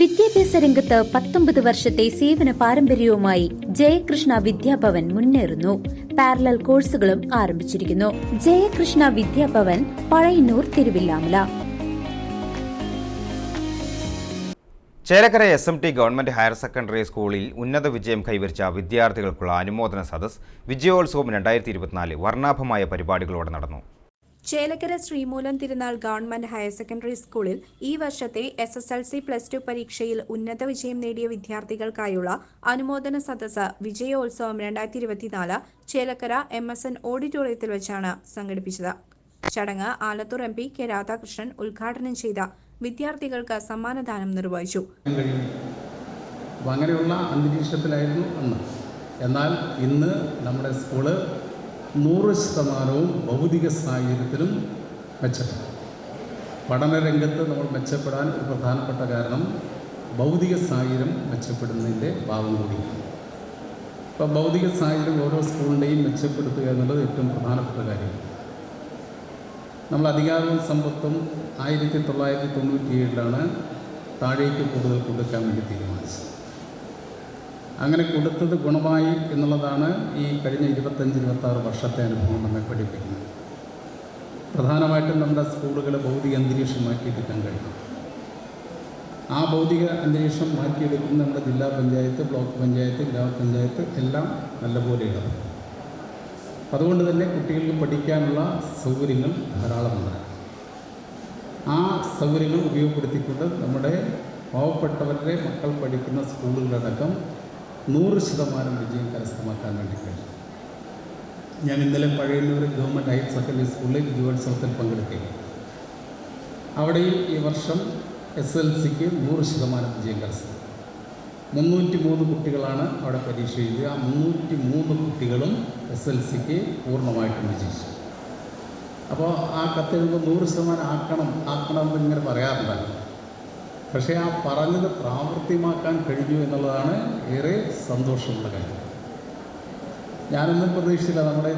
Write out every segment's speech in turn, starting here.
വിദ്യാഭ്യാസ രംഗത്ത് പത്തൊമ്പത് വർഷത്തെ സേവന പാരമ്പര്യവുമായി ജയകൃഷ്ണ വിദ്യാഭവൻ മുന്നേറുന്നു. പാരലൽ കോഴ്സുകളും ആരംഭിച്ചിരിക്കുന്നു. Jayakrishna Vidyabhavan Pazhayannur Thiruvilwamala. Chelakkara S M T government higher secondary സ്കൂളിൽ ഉന്നത വിജയം കൈവരിച്ച വിദ്യാർത്ഥികൾക്കുള്ള അനുമോദന സദസ് വിജയോത്സവം രണ്ടായിരത്തി ഇരുപത്തിനാല് വർണാഭമായ പരിപാടികളോടെ നടന്നു. Chelakkara Sreemoolam Thirunal government higher secondary സ്കൂളിൽ ഈ വർഷത്തെ S S L C plus two പരീക്ഷയിൽ ഉന്നത വിജയം നേടിയ വിദ്യാർത്ഥികൾക്കായുള്ള അനുമോദന സദസ് വിജയോത്സവം രണ്ടായിരത്തി ഇരുപത്തിനാല് ചേലക്കര എം എസ് എൻ ഓഡിറ്റോറിയത്തിൽ വെച്ചാണ് സംഘടിപ്പിച്ചത്. ചടങ്ങ് Alathur M P K Radhakrishnan ഉദ്ഘാടനം ചെയ്ത വിദ്യാർത്ഥികൾക്ക് സമ്മാനദാനം നിർവഹിച്ചു. അന്തരീക്ഷത്തിലായിരുന്നു എന്നാൽ ഇന്ന് നമ്മുടെ സ്കൂൾ നൂറ് ശതമാനവും ഭൗതിക സാഹചര്യത്തിലും മെച്ചപ്പെടും പഠനരംഗത്ത് നമ്മൾ മെച്ചപ്പെടാൻ ഒരു പ്രധാനപ്പെട്ട കാരണം ഭൗതിക സാഹചര്യം മെച്ചപ്പെടുന്നതിന്റെ ഭാഗം കൂടിയാണ്. ഇപ്പം ഭൗതിക സാഹചര്യം ഓരോ സ്കൂളിന്റെയും മെച്ചപ്പെടുത്തുക എന്നുള്ളത് ഏറ്റവും പ്രധാനപ്പെട്ട കാര്യമാണ് നമ്മൾ അധികാരവും സമ്പത്തും ആയിരത്തി തൊള്ളായിരത്തി തൊണ്ണൂറ്റി ഏഴിലാണ് താഴേക്ക് കൂടുതൽ കൊടുക്കാൻ വേണ്ടി തീരുമാനിച്ചത്. അങ്ങനെ കൊടുത്തത് ഗുണമായി എന്നുള്ളതാണ് ഈ കഴിഞ്ഞ ഇരുപത്തഞ്ച് ഇരുപത്താറ് വർഷത്തെ അനുഭവം നമ്മെ പഠിപ്പിക്കുന്നത്. പ്രധാനമായിട്ടും നമ്മുടെ സ്കൂളുകളെ ഭൗതിക അന്തരീക്ഷം മാറ്റിയെടുക്കാൻ കഴിയും. ആ ഭൗതിക അന്തരീക്ഷം മാറ്റിയെടുക്കുന്ന നമ്മുടെ ജില്ലാ പഞ്ചായത്ത് ബ്ലോക്ക് പഞ്ചായത്ത് ഗ്രാമപഞ്ചായത്ത് എല്ലാം നല്ലപോലെയാണ്. അതുകൊണ്ട് തന്നെ കുട്ടികൾക്ക് പഠിക്കാനുള്ള സൗകര്യങ്ങൾ ധാരാളമുണ്ട്. ആ സൗകര്യങ്ങൾ ഉപയോഗപ്പെടുത്തിക്കൊണ്ട് നമ്മുടെ പാവപ്പെട്ടവരുടെ മക്കൾ പഠിക്കുന്ന സ്കൂളുകളടക്കം നൂറ് ശതമാനം വിജയം കരസ്ഥമാക്കാൻ വേണ്ടി കഴിഞ്ഞു. ഞാൻ ഇന്നലെ പഴയന്നൂർ ഗവൺമെന്റ് ഹയർ സെക്കൻഡറി സ്കൂളിൽ വിജയോത്സവത്തിൽ പങ്കെടുക്കുകയും അവിടെയും ഈ വർഷം എസ് എൽ സിക്ക് നൂറ് ശതമാനം വിജയം കരസ്ഥം മുന്നൂറ്റി മൂന്ന് കുട്ടികളാണ് അവിടെ പരീക്ഷ എഴുതിയത്. ആ മുന്നൂറ്റി മൂന്ന് കുട്ടികളും എസ് എൽ സിക്ക് പൂർണമായിട്ടും വിജയിച്ചു. അപ്പോൾ ആ കത്തെഴുതുമ്പോൾ നൂറ് ശതമാനം ആക്കണം ആക്കണം എന്നിങ്ങനെ പറയാറുണ്ടായിരുന്നു പക്ഷേ ആ പറഞ്ഞത് പ്രാവർത്തികമാക്കാൻ കഴിഞ്ഞു എന്നുള്ളതാണ് ഏറെ സന്തോഷമുള്ള കാര്യം. ഞാനൊന്നും പ്രതീക്ഷിച്ചില്ല നമ്മുടെ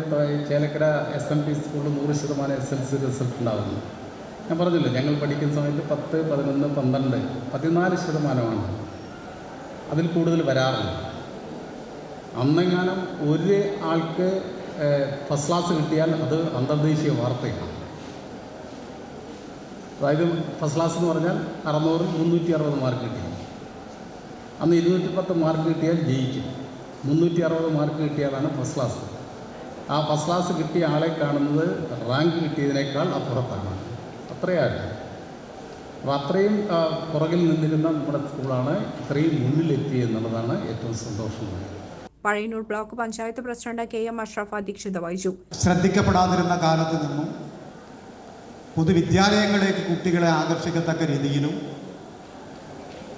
ചേലക്കര എസ് എം പി സ്കൂളിൽ നൂറ് ശതമാനം എസ് എൽ സി റിസൾട്ട് ഉണ്ടാകുന്നു ഞാൻ പറഞ്ഞില്ല ഞങ്ങൾ പഠിക്കുന്ന സമയത്ത് പത്ത് പതിനൊന്ന് പന്ത്രണ്ട് പതിനാല് ശതമാനമാണ് അതിൽ കൂടുതൽ വരാറില്ല അന്നെങ്ങാനും ഒരു ആൾക്ക് ഫസ്റ്റ് ക്ലാസ് കിട്ടിയാൽ അത് അന്തർദേശീയ വാർത്തയാണ്. അതായത് ഫസ്റ്റ് ക്ലാസ് എന്ന് പറഞ്ഞാൽ അറുന്നൂറിൽ മുന്നൂറ്റി അറുപത് മാർക്ക് കിട്ടി അന്ന് ഇരുന്നൂറ്റി പത്ത് മാർക്ക് കിട്ടിയാൽ ജയിക്കും. മുന്നൂറ്റി അറുപത് മാർക്ക് കിട്ടിയാലാണ് ഫസ്റ്റ് ക്ലാസ് ആ ഫസ്റ്റ് ക്ലാസ് കിട്ടിയ ആളെ കാണുന്നത് റാങ്ക് കിട്ടിയതിനേക്കാൾ അപ്പുറത്താണ്. അത്രയാണ് അപ്പോൾ അത്രയും പുറകിൽ നിന്നിരുന്ന നമ്മുടെ സ്കൂളാണ് ഇത്രയും മുന്നിലെത്തി എന്നുള്ളതാണ് ഏറ്റവും സന്തോഷമായത് Pazhayannur block panchayat president K M Ashraf അധ്യക്ഷത വഹിച്ചു. ശ്രദ്ധിക്കപ്പെടാതിരുന്ന കാലത്ത് നിന്നും പൊതുവിദ്യാലയങ്ങളിലേക്ക് കുട്ടികളെ ആകർഷിക്കത്തക്ക രീതിയിലും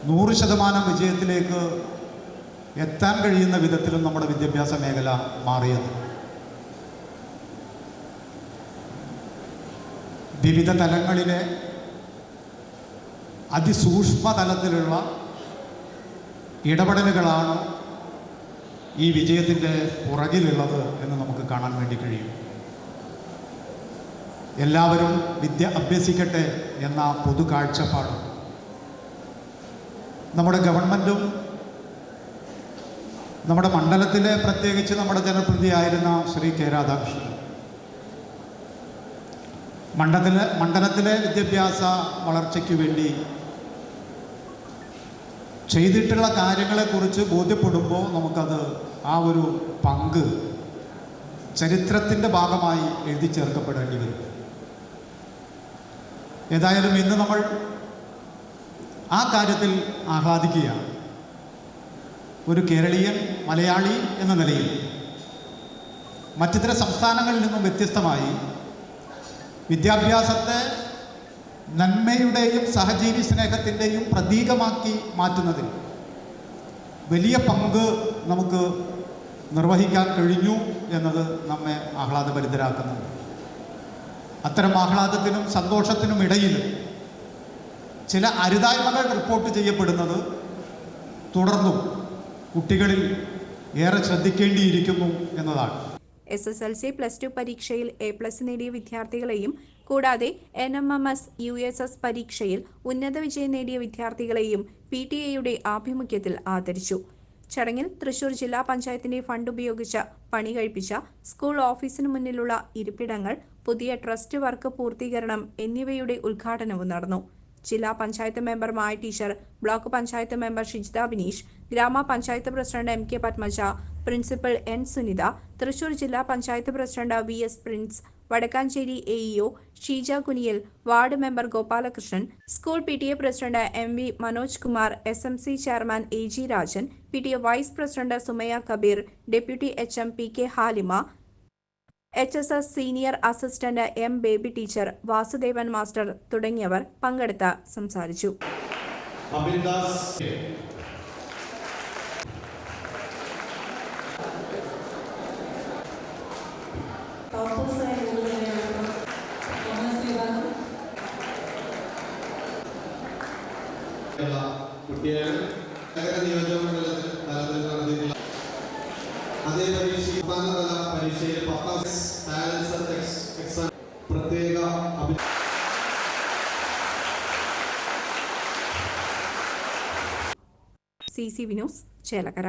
നൂറ് ശതമാനം വിജയത്തിലേക്ക് എത്താൻ കഴിയുന്ന വിധത്തിലും നമ്മുടെ വിദ്യാഭ്യാസ മേഖല മാറിയത്. വിവിധ തലങ്ങളിലെ അതിസൂക്ഷ്മ തലത്തിലുള്ള ഇടപെടലുകളാണ് ഈ വിജയത്തിന്റെ പുറകിലുള്ളത് എന്ന് നമുക്ക് കാണാൻ വേണ്ടി കഴിയും. എല്ലാവരും വിദ്യ അഭ്യസിക്കട്ടെ എന്ന പൊതു കാഴ്ചപ്പാട്. നമ്മുടെ ഗവൺമെന്റും നമ്മുടെ മണ്ഡലത്തിലെ പ്രത്യേകിച്ച് നമ്മുടെ ജനപ്രതിയായിരുന്ന ശ്രീ കെ രാധാകൃഷ്ണൻ. മണ്ഡലത്തിലെ മണ്ഡലത്തിലെ വിദ്യാഭ്യാസ വളർച്ചയ്ക്ക് വേണ്ടി ചെയ്തിട്ടുള്ള കാര്യങ്ങളെക്കുറിച്ച് ബോധ്യപ്പെടുമ്പോൾ നമുക്കത് ആ ഒരു പങ്ക് ചരിത്രത്തിന്റെ ഭാഗമായി എഴുതി ചേർക്കപ്പെടേണ്ടി വരും. ഏതായാലും ഇന്ന് നമ്മൾ ആ കാര്യത്തിൽ ആഹ്ലാദിക്കുകയാണ്. ഒരു കേരളീയൻ മലയാളി എന്ന നിലയിൽ മറ്റിതര സംസ്ഥാനങ്ങളിൽ നിന്നും വ്യത്യസ്തമായി വിദ്യാഭ്യാസത്തെ നന്മയുടെയും സഹജീവി സ്നേഹത്തിന്റെയും പ്രതീകമാക്കി മാറ്റുന്നതിൽ വലിയ പങ്ക് നമുക്ക് നിർവഹിക്കാൻ കഴിഞ്ഞു എന്നത് നമ്മെ ആഹ്ലാദഭരിതരാക്കുന്നുണ്ട്. അത്തരം ആഹ്ലാദത്തിനും സന്തോഷത്തിനും ഇടയിൽ ചില അരുതായ്മകൾ റിപ്പോർട്ട് ചെയ്യപ്പെടുന്നത് തുടർന്നും കുട്ടികളിൽ ഏറെ ശ്രദ്ധിക്കേണ്ടിയിരിക്കുന്നു എന്നതാണ്. S S L C plus two പരീക്ഷയിൽ എ പ്ലസ് നേടിയ വിദ്യാർത്ഥികളെയും കൂടാതെ N M M S U S S പരീക്ഷയിൽ ഉന്നത വിജയം നേടിയ വിദ്യാർത്ഥികളെയും പി ടി എയുടെ ആഭിമുഖ്യത്തിൽ ആദരിച്ചു. ചടങ്ങിൽ തൃശൂർ ജില്ലാ പഞ്ചായത്തിന്റെ ഫണ്ട് ഉപയോഗിച്ച് പണി കഴിപ്പിച്ച സ്കൂൾ ഓഫീസിന് മുന്നിലുള്ള ഇരിപ്പിടങ്ങൾ പുതിയ ട്രസ്റ്റ് വർക്ക് പൂർത്തീകരണം എന്നിവയുടെ ഉദ്ഘാടനവും നടന്നു. ജില്ലാ panchayat member Maya teacher block panchayat member Shijitha Bineesh grama panchayat president M K Padmaja principal N Sunitha Thrissur ജില്ലാ panchayat president V S Prince Vadakkanchery A EO Sheeja Kuniyal ward member Gopalakrishnan school P T A president M V Manoj Kumar S M C chairman A G Rajan P T A vice president Sumaya Kabeer deputy H M P K Halima H S S senior assistant M Baby teacher Vasudevan master തുടങ്ങിയവർ പങ്കെടുത്ത് സംസാരിച്ചു. അബിൻദാസ് കുട്ടികൾ നഗര നിയോജകമണ്ഡലത്തിൽ തലത്തിൽ നടത്തിയിട്ടുള്ള അതേ പരീക്ഷ സംസ്ഥാനതല പരീക്ഷയിൽ പത്താം ബാലൻസ് എക്സാം പ്രത്യേക അഭി സി സി വിനോസ് ചേലക്കര.